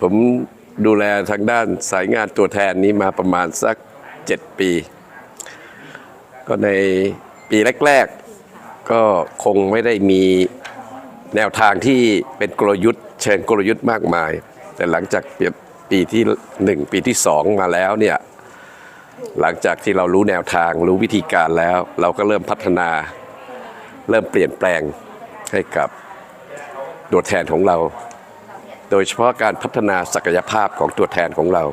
ผมดูแลทางด้านสายงานตัวแทนนี้มาประมาณสัก 7 ปี ก็ในปีแรก ๆ ก็คงไม่ได้มีแนวทางที่เป็นกลยุทธ์ เชิงกลยุทธ์มากมาย แต่หลังจากเปรียนปีที่ 1 ปีที่ 2 มาแล้วเนี่ยหลังจากที่เรารู้แนวทางรู้วิธีการแล้ว เราก็เริ่มพัฒนา เริ่มเปลี่ยนแปลงให้กับตัวแทนของเรา โดยเฉพาะการพัฒนาศักยภาพของตัวแทนของเรา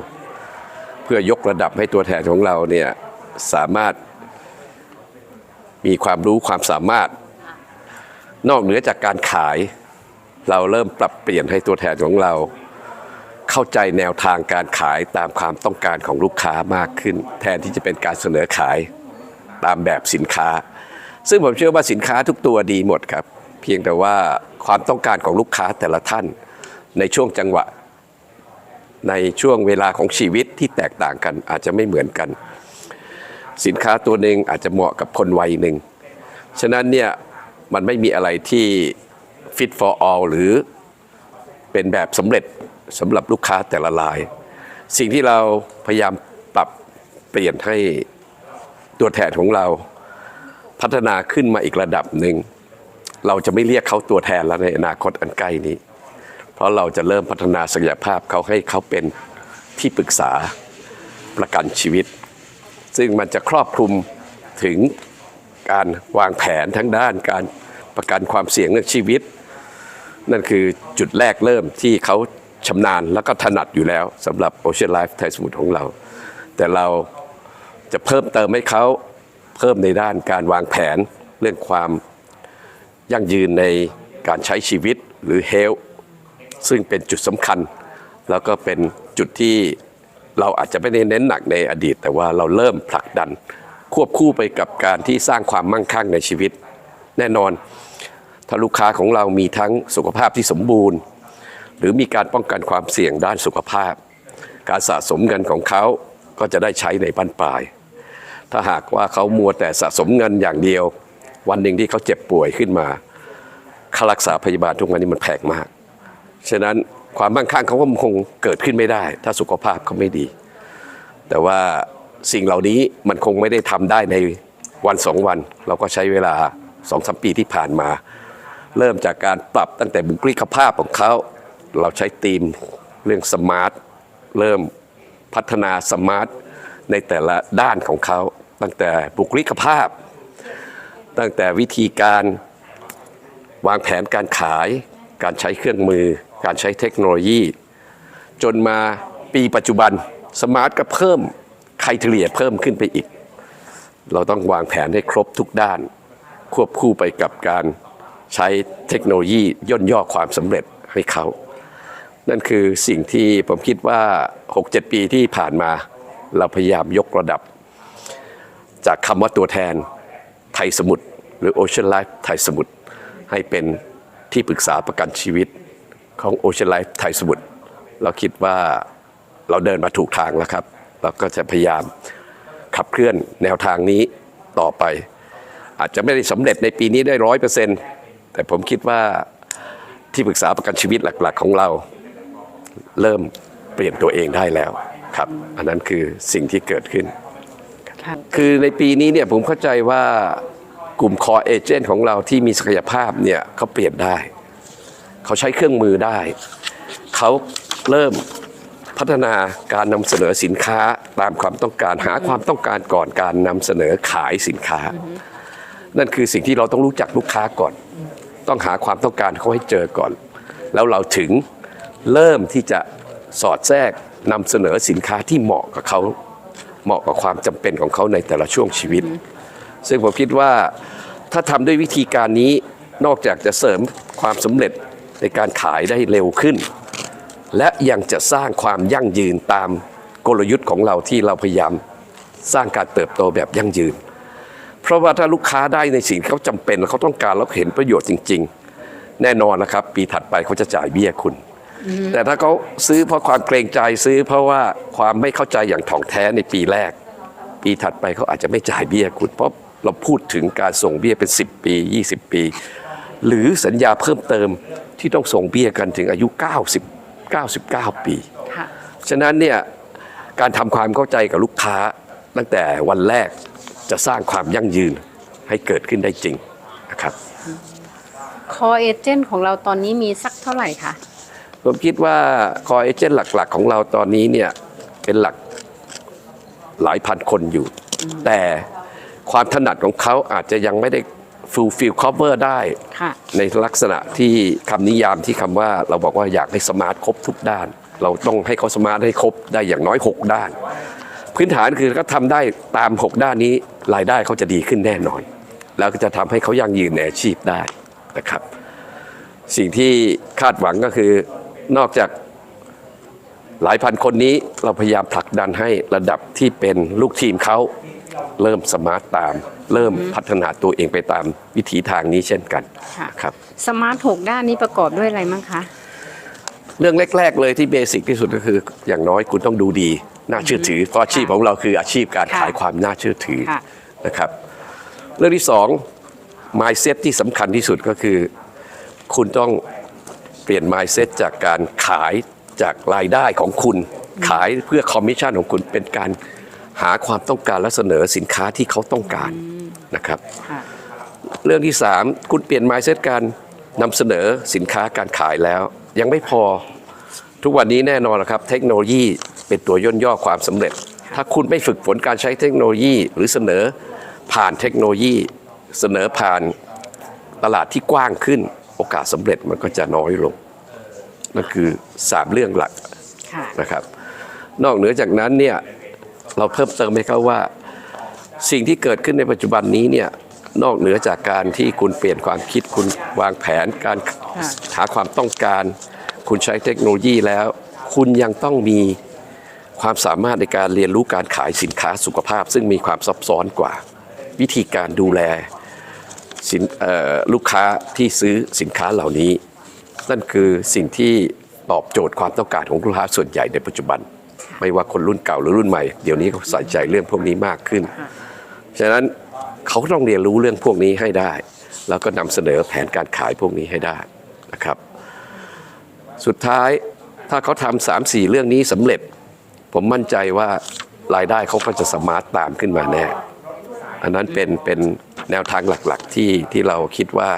เพื่อยกระดับให้ตัวแทนของเราเนี่ยสามารถมีความรู้ความสามารถ นอกเหนือจากการขาย เราเริ่มปรับเปลี่ยนให้ตัวแทนของเรา เข้าใจแนวทางการขายตามความต้องการของลูกค้ามากขึ้น แทนที่จะเป็นการเสนอขายตามแบบสินค้า ซึ่งผมเชื่อว่าสินค้าทุกตัวดีหมดครับ เพียงแต่ว่าความต้องการของลูกค้าแต่ละท่าน ในช่วงจังหวะ ในช่วงเวลาของชีวิตที่แตกต่างกันอาจจะไม่เหมือนกัน สินค้าตัวหนึ่งอาจจะเหมาะกับคนวัยหนึ่ง ฉะนั้นเนี่ยมันไม่มีอะไรที่ fit for all หรือเป็นแบบสำเร็จสำหรับลูกค้าแต่ละราย สิ่งที่เราพยายามปรับเปลี่ยนให้ตัวแทนของเราพัฒนาขึ้นมาอีกระดับหนึ่ง เราจะไม่เรียกเขาตัวแทนแล้วในอนาคตอันใกล้นี้ เพราะเราจะเริ่มพัฒนาศักยภาพเขาให้เขาเป็นที่ปรึกษาประกันชีวิต ซึ่งมันจะครอบคลุมถึงการวางแผนทั้งด้านการประกันความเสี่ยงเรื่องชีวิต นั่นคือจุดแรกเริ่มที่เขาชำนาญแล้วก็ถนัดอยู่แล้วสำหรับ Ocean Life ไทยสมุทรของเรา แต่เราจะเพิ่มเติมให้เขาเพิ่มในด้านการวางแผนเรื่องความยั่งยืนในการใช้ชีวิตหรือ health ซึ่งเป็นจุดสำคัญ แล้วก็เป็นจุดที่เราอาจจะไม่ได้เน้นหนักในอดีต แต่ว่าเราเริ่มผลักดัน ควบคู่ไปกับการที่สร้างความมั่งคั่งในชีวิต แน่นอน ถ้าลูกค้าของเรามีทั้งสุขภาพที่สมบูรณ์ หรือมีการป้องกันความเสี่ยงด้านสุขภาพ การสะสมเงินของเขาก็จะได้ใช้ในบั้นปลาย ถ้าหากว่าเขามัวแต่สะสมเงินอย่างเดียว วันหนึ่งที่เขาเจ็บป่วยขึ้นมาค่ารักษาพยาบาลทุกวันนี้มันแพงมาก ฉะนั้นความมั่งคั่งเขาก็คงเกิดขึ้นไม่ได้ ถ้าสุขภาพเขาไม่ดี แต่ว่าสิ่งเหล่านี้มันคงไม่ได้ทำได้ในวันสองวัน เราก็ใช้เวลาสองสมปีที่ผ่านมา เริ่มจากการปรับตั้งแต่บุคลิกภาพของเขาเราใช้ธีมเรื่องสมาร์ทเริ่มพัฒนาสมาร์ทในแต่ละด้านของเขาตั้งแต่บุคลิกภาพ ตั้งแต่วิธีการวางแผนการขายการใช้เครื่องมือ การใช้เทคโนโลยี จนมาปีปัจจุบันสมาร์ทก็เพิ่มไครเทเรียเพิ่มขึ้นไปอีก เราต้องวางแผนให้ครบทุกด้าน ควบคู่ไปกับการใช้เทคโนโลยีย่นย่อความสำเร็จให้เขา นั่นคือสิ่งที่ผมคิดว่า 6-7 ปีที่ผ่านมา เราพยายามยกระดับ จากคำว่าตัวแทนไทยสมุทรหรือ Ocean Life ไทยสมุทรให้เป็นที่ปรึกษาประกันชีวิต ของ Ocean Life ไทยสมุทรเราคิดว่าเราเดินมาถูกทางแล้วครับ เราก็จะพยายามขับเคลื่อนแนวทางนี้ต่อไป อาจจะไม่ได้สำเร็จในปีนี้ได้ร้อยเปอร์เซ็นต์แต่ผมคิดว่าที่ปรึกษาประกันชีวิตหลัก ๆ ของเรา เริ่มเปลี่ยนตัวเองได้แล้วครับ อันนั้นคือสิ่งที่เกิดขึ้นค่ะคือในปีนี้เนี่ยผมเข้าใจว่ากลุ่มคอเอเจนต์ของเราที่มีศักยภาพเนี่ยเขาเปลี่ยนได้ เขาใช้เครื่องมือได้ เขาเริ่มพัฒนาการนำเสนอสินค้าตามความต้องการหาความต้องการก่อนการนำเสนอขายสินค้า นั่นคือสิ่งที่เราต้องรู้จักลูกค้าก่อน ต้องหาความต้องการเขาให้เจอก่อน แล้วเราถึงเริ่มที่จะสอดแทรกนำเสนอสินค้าที่เหมาะกับเขาเหมาะกับความจำเป็นของเขาในแต่ละช่วงชีวิต ซึ่งผมคิดว่าถ้าทำด้วยวิธีการนี้นอกจากจะเสริมความสำเร็จ ในการขายได้เร็วขึ้น และยังจะสร้างความยั่งยืนตามกลยุทธ์ของเราที่เราพยายามสร้างการเติบโตแบบยั่งยืน เพราะว่าถ้าลูกค้าได้ในสิ่งที่เขาจำเป็นเขาต้องการแล้วเห็นประโยชน์จริง ๆ แน่นอนนะครับ ปีถัดไปเขาจะจ่ายเบี้ยคุณ แต่ถ้าเขาซื้อเพราะความเกรงใจซื้อ เพราะว่าความไม่เข้าใจอย่างถ่องแท้ในปีแรก ปีถัดไปเขาอาจจะไม่จ่ายเบี้ยคุณเพราะเราพูดถึงการส่งเบี้ยเป็น 10 ปี 20 ปี หรือสัญญาเพิ่มเติมที่ต้องส่งเบี้ยกันถึงอายุ 90 99 ปีค่ะฉะนั้นเนี่ยการทำความเข้าใจกับลูกค้าตั้งแต่วันแรกจะสร้างความยั่งยืนให้เกิดขึ้นได้จริงนะครับคอเอเจนต์ของเราตอนนี้มีสักเท่าไหร่คะผมคิดว่าคอเอเจนต์หลักๆ ของเราตอนนี้เนี่ยเป็นหลักหลายพันคนอยู่ แต่ความถนัดของเขาอาจจะยังไม่ได้ fulfill cover ได้ค่ะ ในลักษณะที่คำนิยามที่คำว่าเราบอกว่าอยากให้สมาร์ทครบทุกด้าน เราต้องให้เขาสมาร์ทให้ครบได้อย่างน้อย 6 ด้าน พื้นฐานคือก็ทำได้ตาม 6 ด้านนี้รายได้เขาจะดีขึ้นแน่นอน แล้วก็จะทำให้เขายั่งยืนในอาชีพได้นะครับ สิ่งที่คาดหวังก็คือนอกจากหลายพันคนนี้เราพยายามผลักดันให้ระดับที่เป็นลูกทีมเขาเริ่มสมาร์ตตาม เริ่มพัฒนาตัวเองไปตามวิถีทางนี้เช่นกันค่ะครับสมาร์ทหกด้านนี้ประกอบด้วยอะไรมั้งคะเรื่องแรก ๆ เลยที่เบสิกที่สุดก็คืออย่างน้อยคุณต้องดูดีน่าเชื่อถือเพราะอาชีพของเราคืออาชีพการค่ะขายความน่าเชื่อถือค่ะนะครับ เรื่องที่สอง mindset ที่สำคัญที่สุดก็คือ คุณต้องเปลี่ยน mindset จากการขายจากรายได้ของคุณ ขายเพื่อคอมมิชชั่นของคุณเป็นการ หาความต้องการและเสนอสินค้าที่เขาต้องการนะครับค่ะเรื่องที่ 3 คุณเปลี่ยน mindset การนำเสนอสินค้าการขายแล้ว ยังไม่พอทุกวันนี้แน่นอนนะครับ เทคโนโลยีเป็นตัวย่นย่อความสำเร็จ ถ้าคุณไม่ฝึกฝนการใช้เทคโนโลยี หรือเสนอผ่านเทคโนโลยี เสนอผ่านตลาดที่กว้างขึ้นโอกาสสำเร็จมันก็จะน้อยลงนั่นคือ 3 เรื่องหลักค่ะนะครับ นอกเหนือจากนั้นเนี่ย เราเพิ่มเติมให้เขาว่า สิ่งที่เกิดขึ้นในปัจจุบันนี้เนี่ยนอกเหนือจากการที่คุณเปลี่ยนความคิดคุณวางแผนการหาความต้องการ คุณใช้เทคโนโลยีแล้ว คุณยังต้องมีความสามารถในการเรียนรู้การขายสินค้าสุขภาพ ซึ่งมีความซับซ้อนกว่า วิธีการดูแลสินลูกค้าที่ซื้อสินค้าเหล่านี้ นั่นคือสิ่งที่ตอบโจทย์ความต้องการของลูกค้าส่วนใหญ่ในปัจจุบัน ไม่ว่าคนรุ่นเก่าหรือรุ่นใหม่ เดี๋ยวนี้เขาใส่ใจเรื่องพวกนี้มากขึ้น ฉะนั้นเขาก็ต้องเรียนรู้เรื่องพวกนี้ให้ได้ แล้วก็นำเสนอแผนการขายพวกนี้ให้ได้นะครับ สุดท้ายถ้าเขาทำสามสี่เรื่องนี้สำเร็จ ผมมั่นใจว่ารายได้เขาก็จะสมาร์ทตามขึ้นมาแน่ อันนั้นเป็นเป็นแนวทางหลักๆที่ที่เราคิดว่า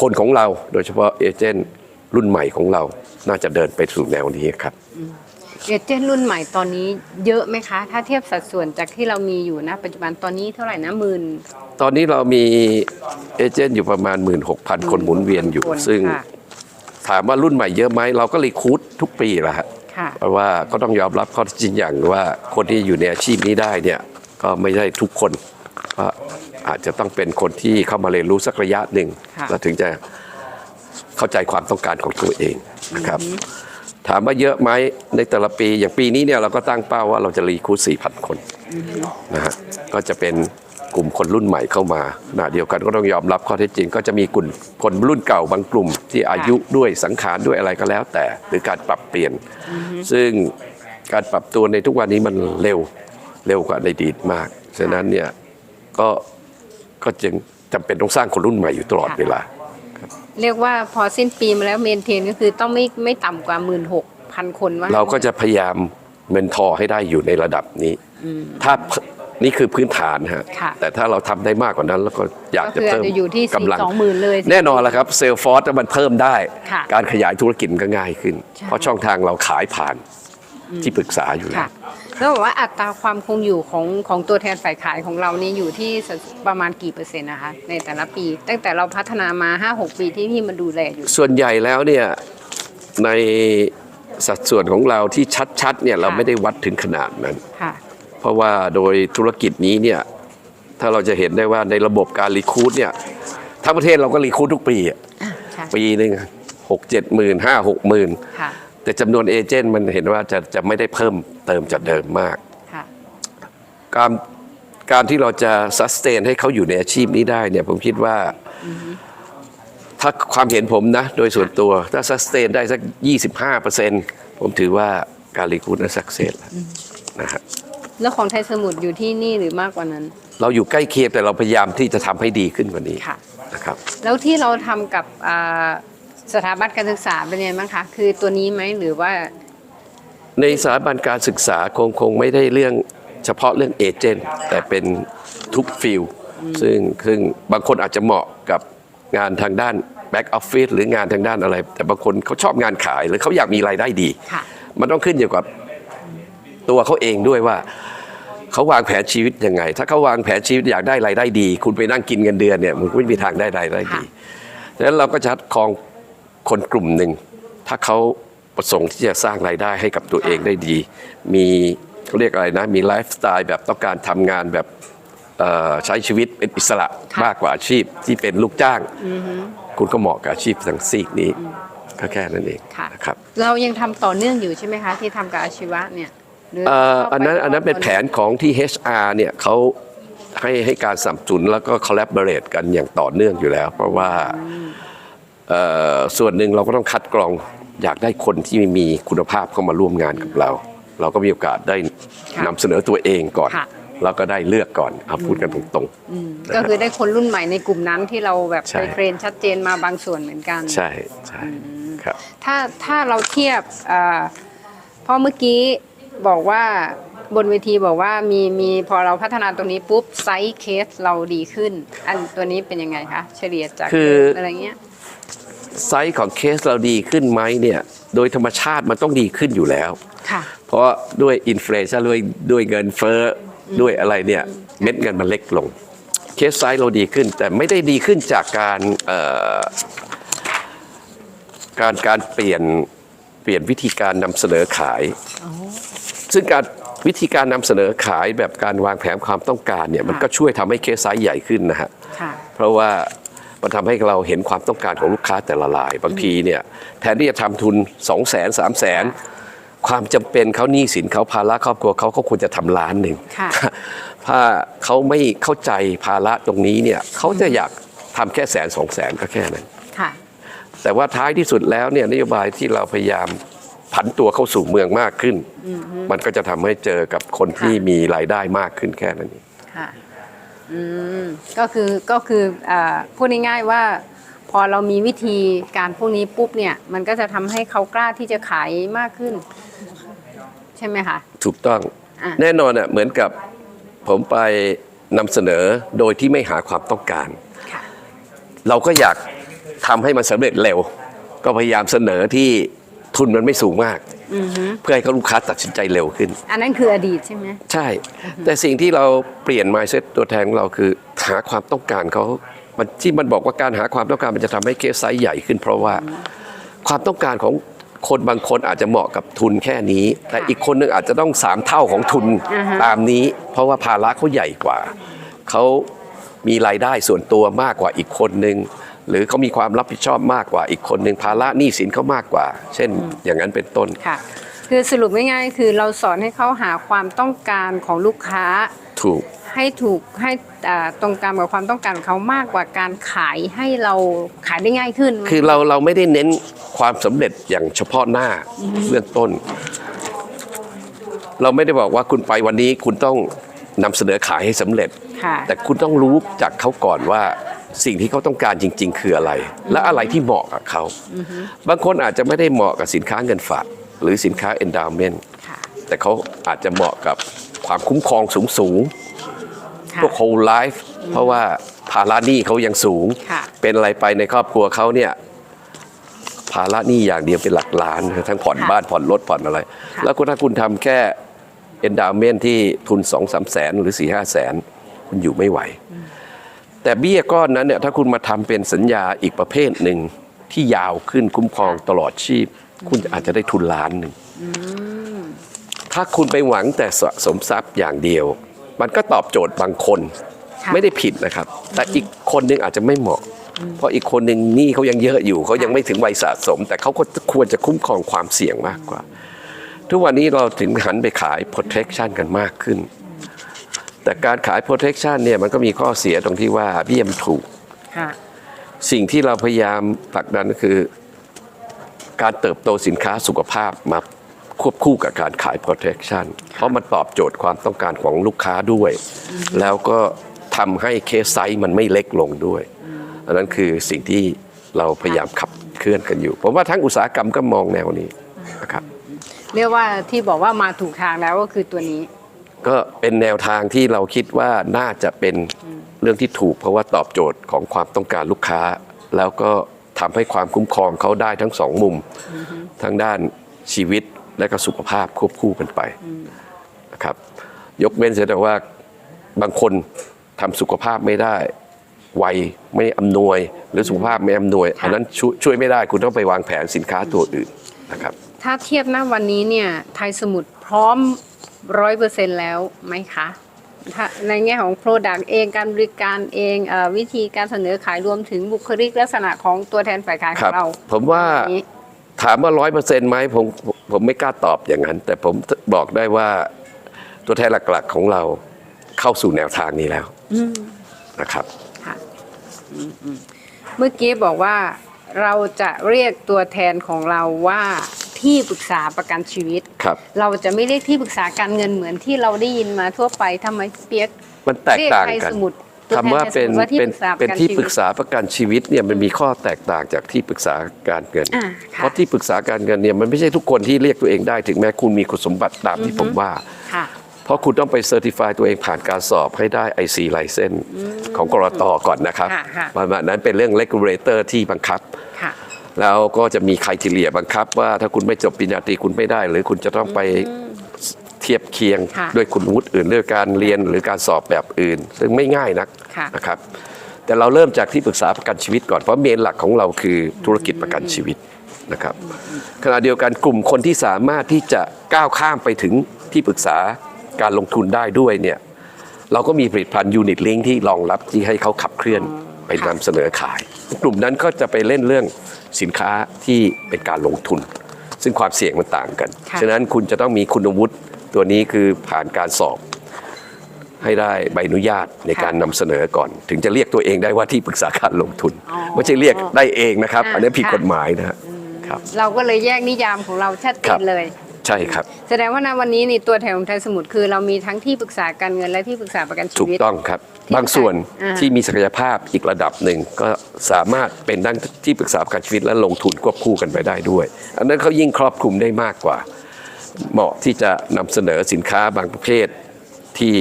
คนของเราโดยเฉพาะเอเจนต์รุ่นใหม่ของเราน่าจะเดินไปสู่แนวนี้ครับ เอเจนต์รุ่นใหม่ตอนนี้เยอะไหมคะ ถ้าเทียบสัดส่วนจากที่เรามีอยู่นะปัจจุบันตอนนี้เท่าไหร่นะหมื่น ตอนนี้เรามีเอเจนต์อยู่ประมาณ 16,000 คนหมุนเวียนอยู่คนซึ่งค่ะถามว่ารุ่นใหม่เยอะไหมเราก็รีคูดทุกปีแหละฮะค่ะ เพราะว่าก็ต้องยอมรับข้อเท็จจริงอย่างว่าคนที่อยู่ในอาชีพนี้ได้เนี่ยก็ไม่ใช่ทุกคนก็อาจจะต้องเป็นคนที่เข้ามาเรียนรู้สักระยะหนึ่งค่ะ แล้วถึงจะเข้าใจความต้องการของตัวเองนะครับ ถามว่าเยอะไหมในแต่ละปีอย่างปีนี้เนี่ยเราก็ตั้งเป้าว่าเราจะรีคูด4,000 คนนะฮะก็จะเป็นกลุ่มคนรุ่นใหม่เข้ามาขณะเดียวกันก็ต้องยอมรับข้อเท็จจริง ก็จะมีกลุ่มคนรุ่นเก่าบางกลุ่ม ที่อายุด้วยสังขารด้วยอะไรก็แล้วแต่ หรือการปรับเปลี่ยน ซึ่งการปรับตัวในทุกวันนี้มันเร็วเร็วกว่าในอดีตมากฉะนั้นเนี่ยก็ก็จึงจำเป็นต้องสร้างคนรุ่นใหม่อยู่ตลอดเวลา เรียกว่าพอสิ้นปีมาแล้วเมนเทนก็คือต้องไม่ไม่ต่ำกว่าหมื่นหกพันคนว่าเราก็จะพยายามเมนทอร์ให้ได้อยู่ในระดับนี้ ถ้านี่คือพื้นฐานฮะค่ะแต่ถ้าเราทำได้มากกว่านั้น แล้วก็อยากก็จะคืออาจเพิ่มจะอยู่ที่กำลังสองหมื่นเลย แน่นอนแล้วครับเซลฟอร์สมันเพิ่มได้ค่ะการขยายธุรกิจมันก็ง่ายขึ้นใช่เพราะช่องทางเราขายผ่านที่ปรึกษาอยู่แล้ค่ะว แล้วบอกว่าอัตราความคงอยู่ของของตัวแทนฝ่ายขายของเรานี่อยู่ที่สัดประมาณกี่เปอร์เซ็นต์นะคะ ในแต่ละปี ตั้งแต่เราพัฒนามา 5-6 ปีที่พี่มาดูแลอยู่ ส่วนใหญ่แล้วเนี่ยในสัดส่วนของเราที่ชัดๆเนี่ยเราค่ะไม่ได้วัดถึงขนาดนั้นค่ะเพราะว่าโดยธุรกิจนี้เนี่ยถ้าเราจะเห็นได้ว่าในระบบการรีคูดเนี่ยทั้งประเทศเราก็รีคูดทุกปีอะอะใช่ปีหนึ่งหกเจ็ดหมื่นห้าหกหมื่นค่ะ แต่จำนวนเอเจนต์มันเห็นว่าจะจะไม่ได้เพิ่มเติมจากเดิมมาก ค่ะ การการที่เราจะซัสเตนให้เขาอยู่ในอาชีพนี้ได้เนี่ยผมคิดว่า ถ้าความเห็นผมนะ โดยส่วนตัวถ้าซัสเตนได้สัก 25%ผมถือว่าการรีคูดนั้นสักเซสนะฮะแล้วของไทยสมุทรอยู่ที่นี่หรือมากกว่านั้น เราอยู่ใกล้เคียงแต่เราพยายามที่จะทำให้ดีขึ้นกว่านี้ค่ะ นะครับ แล้วที่เราทำกับอ่า สถาบันการศึกษาเป็นยังไงบ้างคะคือตัวนี้ไหมหรือว่า ในสถาบันการศึกษาคงคงไม่ได้เรื่องเฉพาะเรื่องเอเจนต์แต่เป็นทุกฟิลซึ่งซึ่งบางคนอาจจะเหมาะกับงานทางด้านแบ็กออฟฟิศหรืองานทางด้านอะไร แต่บางคนเขาชอบงานขายหรือเขาอยากมีรายได้ดี ค่ะ มันต้องขึ้นอยู่กับตัวเขาเองด้วยว่า เขาวางแผนชีวิตยังไง ถ้าเขาวางแผนชีวิตอยากได้รายได้ดี คุณไปนั่งกินเงินเดือนเนี่ยมันก็ไม่มีทางได้รายได้ดีดังนั้นเราก็จะคัดกรอง คนกลุ่มหนึ่ง ถ้าเขาประสงค์ที่จะสร้างรายได้ให้กับตัวเองได้ดี มีเขาเรียกอะไรนะ มีไลฟ์สไตล์แบบต้องการทำงานแบบเอ่อใช้ชีวิตเป็นอิสระค่ะมากกว่าอาชีพที่เป็นลูกจ้าง คุณก็เหมาะกับอาชีพทางซีกนี้ก็แค่นั้นเองค่ะนะครับเรายังทำต่อเนื่องอยู่ใช่ไหมคะ ที่ทำกับอาชีวะเนี่ยหรือเอ่อเข้าไปอันนั้นอันนั้นเป็นแผนของที่ HR เนี่ยเขาให้ให้การสนับสนุนแล้วก็ collaborate กันอย่างต่อเนื่องอยู่แล้ว เพราะว่าเอ่อ ส่วนหนึ่งเราก็ต้องคัดกรองอยากได้คนที่มีคุณภาพเข้ามาร่วมงานกับเรา เราก็มีโอกาสได้ค่ะนำเสนอตัวเองก่อนค่ะแล้วก็ได้เลือกก่อนเอาพูดกันตรงๆก็คือได้คนรุ่นใหม่ในกลุ่มนั้นที่เราแบบใช่ไปเทรนชัดเจนมาบางส่วนเหมือนกัน ใช่ใช่ครับถ้าถ้าเราเทียบเอ่อเพราะเมื่อกี้บอกว่าบนเวทีบอกว่ามีมีพอเราพัฒนาตรงนี้ปุ๊บไซส์เคสเราดีขึ้น อันตัวนี้เป็นยังไงคะเฉลี่ยจากคือเดิมอะไรเงี้ย ไซส์ของเคสเราดีขึ้นไหมเนี่ยโดยธรรมชาติมันต้องดีขึ้นอยู่แล้ว ค่ะ เพราะด้วยอินฟล t ชันด้วยด้วยเงินเฟ้ออด้วยอะไรเนี่ยเม็ดเงินมันเล็กลง เคสไซส์เราดีขึ้น แต่ไม่ได้ดีขึ้นจากการเอ่อการการเปลี่ยนเปลี่ยนวิธีการนำเสนอขาย ซึ่งการวิธีการนำเสนอขายแบบการวางแผนความต้องการเนี่ยมันก็ช่วยทำให้เคสไซส์ใหญ่ขึ้นนะฮะ ค่ะ เพราะว่า มันทำให้เราเห็นความต้องการของลูกค้าแต่ละราย บางทีเนี่ยแทนที่จะทำทุน2 0 0 0 0 0 3 0 0 0 0ความจำเป็นเขาหนี้สินเขาภาระครอบครัวเขาเขาควรจะทำล้านหนึ่งค่ะถ้าเขาไม่เข้าใจภาระตรงนี้เนี่ยเขาจะอยากทำแค่แสนสองแสนก็แค่นั้นค่ะแต่ว่าท้ายที่สุดแล้วเนี่ยนโยบายที่เราพยายามผันตัวเข้าสู่เมืองมากขึ้น มันก็จะทำให้เจอกับคนที่มีรายได้มากขึ้นแค่นั้นเองค่ะ อืมก็คือก็คืออ่าพูดง่ายๆว่าพอเรามีวิธีการพวกนี้ปุ๊บเนี่ย มันก็จะทำให้เขากล้าที่จะขายมากขึ้น ใช่ไหมคะ ถูกต้องอะ แน่นอนอะเหมือนกับผมไปนำเสนอโดยที่ไม่หาความต้องการค่ะเราก็อยากทำให้มันสำเร็จเร็ว ก็พยายามเสนอที่ ทุนมันไม่สูงมาก เพื่อให้เขาลูกค้าตัดสินใจเร็วขึ้น อันนั้นคืออดีตใช่ไหมใช่ แต่สิ่งที่เราเปลี่ยน mindset ตัวแทนของเราคือหาความต้องการเขามันที่มันบอกว่าการหาความต้องการมันจะทำให้เคสไซส์ใหญ่ขึ้น เพราะว่าความต้องการของคนบางคนอาจจะเหมาะกับทุนแค่นี้ แต่อีกคนหนึงอาจจะต้องสามเท่าของทุนอ่าฮะตามนี้ เพราะว่าภาระเขาใหญ่กว่าเขามีรายได้ส่วนตัวมากกว่าอีกคนหนึ่ง หรือเขามีความรับผิดชอบมากกว่า อีกคนหนึ่งภาระหนี้สินเขามากกว่า เช่นอย่างนั้นเป็นต้น ค่ะ คือสรุปง่ายๆคือเราสอนให้เขาหาความต้องการของลูกค้า ถูก ให้ถูกให้อ่าตรงตามกับความต้องการของเขามากกว่าการขายให้เราขายได้ง่ายขึ้น คือเราเราไม่ได้เน้นความสำเร็จอย่างเฉพาะหน้าเบื้องต้น เราไม่ได้บอกว่าคุณไปวันนี้คุณต้องนำเสนอขายให้สำเร็จ ค่ะ แต่คุณต้องรู้จากเขาก่อนว่า สิ่งที่เขาต้องการจริง ๆ คืออะไร และอะไรที่เหมาะกับเขา บางคนอาจจะไม่ได้เหมาะกับสินค้าเงินฝาก หรือสินค้า endowment ค่ะแต่เขาอาจจะเหมาะกับความคุ้มครองสูงๆค่ะพวก whole life เพราะว่าภาระหนี้เขายังสูงค่ะเป็นอะไรไปในครอบครัวเขาเนี่ยภาระหนี้อย่างเดียวเป็นหลักล้าน ทั้งผ่อนค่ะบ้านผ่อนรถผ่อนอะไรค่ะแล้วคุณถ้าคุณทำแค่ endowment ที่ทุน2องสามแสนหรือ4ี่ห้าแสน คุณอยู่ไม่ไหว แต่เบี้ยก้อนนั้นเนี่ยถ้าคุณมาทำเป็นสัญญาอีกประเภทหนึ่งที่ยาวขึ้นคุ้มครองตลอดชีพ คุณอาจจะได้ทุนล้านหนึ่งถ้าคุณไปหวังแต่สะสมทรัพย์อย่างเดียว มันก็ตอบโจทย์บางคนค่ะไม่ได้ผิดนะครับ แต่อีกคนหนึงอาจจะไม่เหมาะ เพราะอีกคนหนึ่งหนี้เขายังเยอะอยู่เขายังไม่ถึงวัยสะสม แต่เขาก็ควรจะคุ้มครองความเสี่ยงมากกว่า ทุกวันนี้เราถึงหันไปขาย protection กันมากขึ้น แต่การขาย protection เนี่ยมันก็มีข้อเสียตรงที่ว่าเบี้ยมนถูก ค่ะ สิ่งที่เราพยายามผลักดันก็คือ การเติบโตสินค้าสุขภาพมาควบคู่กับการขาย protection เพราะมันตอบโจทย์ความต้องการของลูกค้าด้วย แล้วก็ทำให้เคสไซส์มันไม่เล็กลงด้วย อันนั้นคือสิ่งที่เราพยายามขับเคลื่อนกันอยู่ ผมว่าทั้งอุตสาหกรรมก็มองแนวนี้นะครับ เรียกว่าที่บอกว่ามาถูกทางแล้วก็คือตัวนี้ ก็เป็นแนวทางที่เราคิดว่าน่าจะเป็นเรื่องที่ถูก เพราะว่าตอบโจทย์ของความต้องการลูกค้า แล้วก็ทำให้ความคุ้มครองเขาได้ทั้งสองมุม ทั้งด้านชีวิตและก็สุขภาพควบคู่กันไปนะครับ ยกเว้นเสียแต่ว่าบางคนทำสุขภาพไม่ได้วัยไม่อำนวย หรือสุขภาพไม่อำนวยค่ะอันนั้นช่วยช่วยไม่ได้คุณต้องไปวางแผนสินค้าตัวอื่นนะครับ ถ้าเทียบณวันนี้เนี่ยไทยสมุทรพร้อม ร้อยเปอร์เซ็นแล้วไหมคะถ้าในแง่ของ Product เองการบริการเองเออวิธีการเสนอขายรวมถึงบุคลิกลักษณะของตัวแทนฝ่ายขายขครัอบงเราผมว่าอันนี้ถามว่าร้อยเปอร์เซ็นต์ไหมผมผมผมไม่กล้าตอบอย่างนั้น แต่ผมบอกได้ว่าตัวแทนหลักๆของเราเข้าสู่แนวทางนี้แล้วนะครับ ค่ะอืมอืมเมื่อกี้บอกว่าเราจะเรียกตัวแทนของเราว่า ที่ปรึกษาประกันชีวิต ครับ เราจะไม่เรียกที่ปรึกษาการเงินเหมือนที่เราได้ยินมาทั่วไปทำไมเปียกมันแตกต่างเรียกไทยกัน สมุทรตัวแทนคำว่าเป็นไทยสมุทรว่าที่เป็นปรึกษาประกันเป็นที่ชีวิตปรึกษาประกันชีวิตเนี่ยมันมีข้อแตกต่างจากที่ปรึกษาการเงิน อ่าค่ะเพราะที่ปรึกษาการเงินเนี่ยมันไม่ใช่ทุกคนที่เรียกตัวเองได้ถึงแม้คุณมีคุณสมบัติตามที่ผมว่า ค่ะ เพราะคุณต้องไปเซอร์ติฟายตัวเองผ่านการสอบให้ได้ IC ไลเซนของกรตก่อนนะครับค่ะค่ะ ประมาณนั้นเป็นเรื่อง regulator ที่บังคับค่ะ แล้วก็จะมีใครทีเลียบังคับ ว่าถ้าคุณไม่จบปริญญาตรีคุณไม่ได้ หรือคุณจะต้องไปเทียบเคียงค่ะด้วยคุณวุฒิอื่นเรื่องการเรียนหรือการสอบแบบอื่น ซึ่งไม่ง่ายนักค่ะนะครับ แต่เราเริ่มจากที่ปรึกษาประกันชีวิตก่อนเพราะเมนหลักของเราคือธุรกิจประกันชีวิตนะครับขณะเดียวกันกลุ่มคนที่สามารถที่จะก้าวข้ามไปถึงที่ปรึกษาการลงทุนได้ด้วยเนี่ยเราก็มีผลิตภัณฑ์ยูนิตลิงที่รองรับที่ให้เขาขับเคลื่อน ไปนำเสนอขาย กลุ่มนั้นก็จะไปเล่นเรื่องสินค้าที่เป็นการลงทุน ซึ่งความเสี่ยงมันต่างกันค่ะฉะนั้นคุณจะต้องมีคุณวุฒิตัวนี้คือผ่านการสอบ ให้ได้ใบอนุญาตในการนำเสนอก่อน ถึงจะเรียกตัวเองได้ว่าที่ปรึกษาการลงทุนอ๋อไม่ใช่เรียกได้เองนะครับอ่าอันนี้ผิดค่ะกฎหมายนะฮะครับเราก็เลยแยกนิยามของเราชัดเจครันบเลย ใช่ครับ แสดงว่าณวันนี้นี่ตัวแทนของไทยสมุทรคือ เรามีทั้งที่ปรึกษาการเงินและที่ปรึกษาประกันชีถูกวิตต้องครับที่บางส่วนอ่า ที่มีศักยภาพอีกระดับหนึ่งก็สามารถเป็นทั้งที่ปรึกษาประกันชีวิตและลงทุนควบคู่กันไปได้ด้วย อันนั้นเขายิ่งครอบคลุมได้มากกว่า เหมาะที่จะนำเสนอสินค้าบางประเภทที่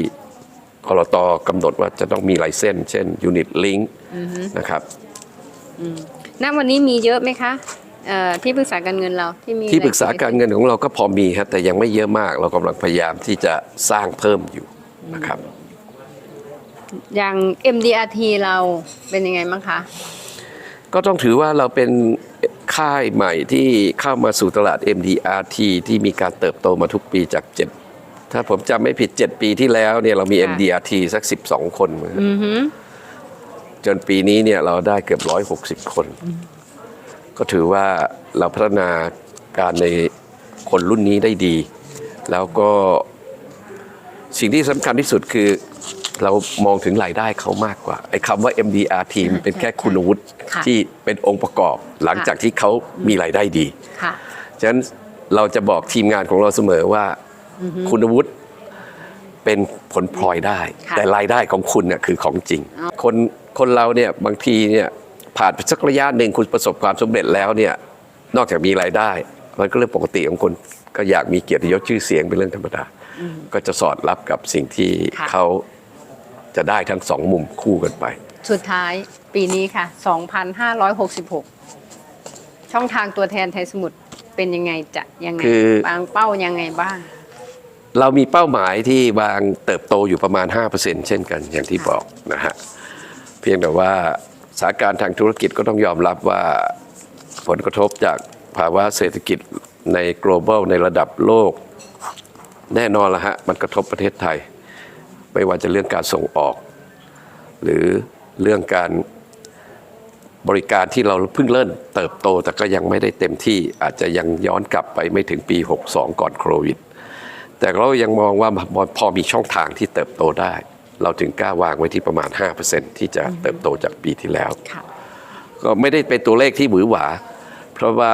กรตกำหนดว่าจะต้องมีไลเซนส์เช่นยูนิตลิงนะครับ ณวันนี้มีเยอะไหมคะ เอ่อที่ปรึกษาการเงินเราที่มีที่ปรึกษาการเงินของเราก็พอมีครับแต่ยังไม่เยอะมาก เรากำลังพยายามที่จะสร้างเพิ่มอยู่นะครับ อย่าง MDRT เราเป็นยังไงบ้างคะ ก็ต้องถือว่าเราเป็นค่ายใหม่ที่เข้ามาสู่ตลาด MDRT ที่มีการเติบโตมาทุกปีจาก 7 ถ้าผมจำไม่ผิด 7 ปีที่แล้วเนี่ยเรามี ค่ะ MDRT สัก 12 คนมั้งครับอือหือจนปีนี้เนี่ยเราได้เกือบ 160 คน ก็ถือว่าเราพัฒนาการในคนรุ่นนี้ได้ดี แล้วก็สิ่งที่สำคัญที่สุดคือเรามองถึงรายได้เขามากกว่าไอ้คำว่า MDRT มันเป็นแค่คุณวุฒิค่ะที่เป็นองค์ประกอบหลังจากที่เขามีรายได้ดีค่ะฉะนั้นเราจะบอกทีมงานของเราเสมอว่าคุณวุฒิเป็นผลพลอยได้ค่ะแต่รายได้ของคุณเนี่ยคือของจริงอ๋อคนคนเราเนี่ยบางทีเนี่ย ผ่านไปสักระยะหนึ่งคุณประสบความสำเร็จแล้วเนี่ยนอกจากมีรายได้ มันก็เรื่องปกติของคนก็อยากมีเกียรติยศชื่อเสียงเป็นเรื่องธรรมดา ก็จะสอดรับกับสิ่งที่ค่ะเขาจะได้ทั้งสองมุมคู่กันไป สุดท้ายปีนี้ค่ะ 2,566 ช่องทางตัวแทนไทยสมุทรเป็นยังไงจะยังไงคือวางเป้ายังไงบ้าง เรามีเป้าหมายที่วางเติบโตอยู่ประมาณ 5%เช่นกันอย่างที่บอกนะฮะ เพียงแต่ว่า สถานการณ์ทางธุรกิจก็ต้องยอมรับว่าผลกระทบจากภาวะเศรษฐกิจใน global ในระดับโลก แน่นอนละฮะมันกระทบประเทศไทย ไม่ว่าจะเรื่องการส่งออก หรือเรื่องการบริการที่เราเพิ่งเริ่มเติบโตแต่ก็ยังไม่ได้เต็มที่อาจจะยังย้อนกลับไปไม่ถึงปี 62 ก่อนโควิด แต่เรายังมองว่าพอมีช่องทางที่เติบโตได้ เราถึงกล้าวางไว้ที่ประมาณ 5%ที่จะเติบโตจากปีที่แล้วค่ะก็ไม่ได้เป็นตัวเลขที่หวือหวา เพราะว่า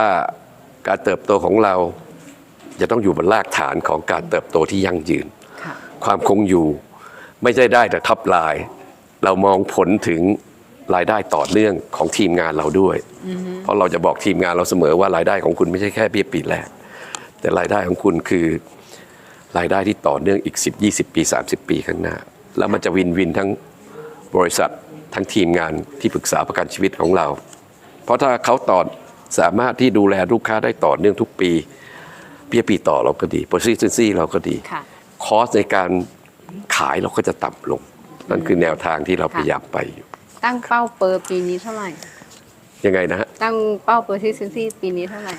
การเติบโตของเราจะต้องอยู่บนรากฐานของการเติบโตที่ยั่งยืนค่ะความคงอยู่ไม่ใช่ได้แต่ท็อปไลน์เรามองผลถึงรายได้ต่อเนื่องของทีมงานเราด้วย เพราะเราจะบอกทีมงานเราเสมอว่ารายได้ของคุณไม่ใช่แค่เบี้ยปีแรก แต่รายได้ของคุณคือรายได้ที่ต่อเนื่องอีก 10 20 ปี 30 ปีข้างหน้า แล้วมันจะวินวินทั้งบริษัททั้งทีมงานที่ปรึกษาประกันชีวิตของเรา เพราะถ้าเขาต่อสามารถที่ดูแลลูกค้าได้ต่อเนื่องทุกปีเบี้ยปีต่อเราก็ดี persistency เราก็ดีค่ะคอสในการขายเราก็จะต่ำลง นั่นคือแนวทางที่เราพยายามไปอยู่ตั้งเป้าเปอร์ปีนี้เท่าไหร่ยังไงนะฮะตั้งเป้าเปอร์ซิสเซนซี่ปีนี้เท่าไหร่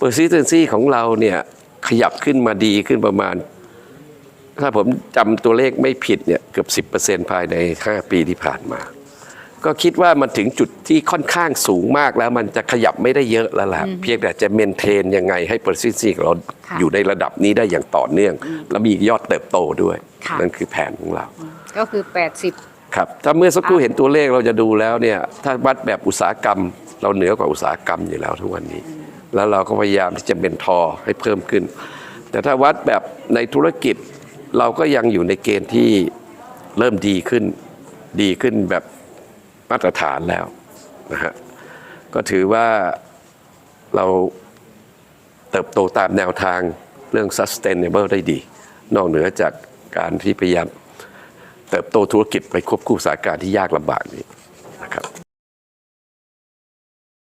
persistency ของเราเนี่ยขยับขึ้นมาดีขึ้นประมาณ ถ้าผมจำตัวเลขไม่ผิดเนี่ยเกือบ 10%ภายใน 5 ปีที่ผ่านมา ก็คิดว่ามันถึงจุดที่ค่อนข้างสูงมากแล้วมันจะขยับไม่ได้เยอะแล้วล่ะ เพียงแต่จะเมนเทนยังไงให้ persistency ของเราค่ะอยู่ในระดับนี้ได้อย่างต่อเนื่อง และมียอดเติบโตด้วย ค่ะ นั่นคือแผนของเรา ก็คือ 80 ครับถ้าเมื่อสักครู่เห็นตัวเลขเราจะดูแล้วเนี่ยถ้าวัดแบบอุตสาหกรรม เราเหนือกว่าอุตสาหกรรมอยู่แล้วทุกวันนี้ แล้วเราก็พยายามที่จะเป็นทอให้เพิ่มขึ้น แต่ถ้าวัดแบบในธุรกิจ เราก็ยังอยู่ในเกณฑ์ที่เริ่มดีขึ้น ดีขึ้นแบบมาตรฐานแล้วนะฮะก็ถือว่าเราเติบโตตามแนวทางเรื่อง sustainable ได้ดี นอกเหนือจากการที่พยายามเติบโตธุรกิจไปควบคู่สถานการณ์ที่ยากลำบากนี้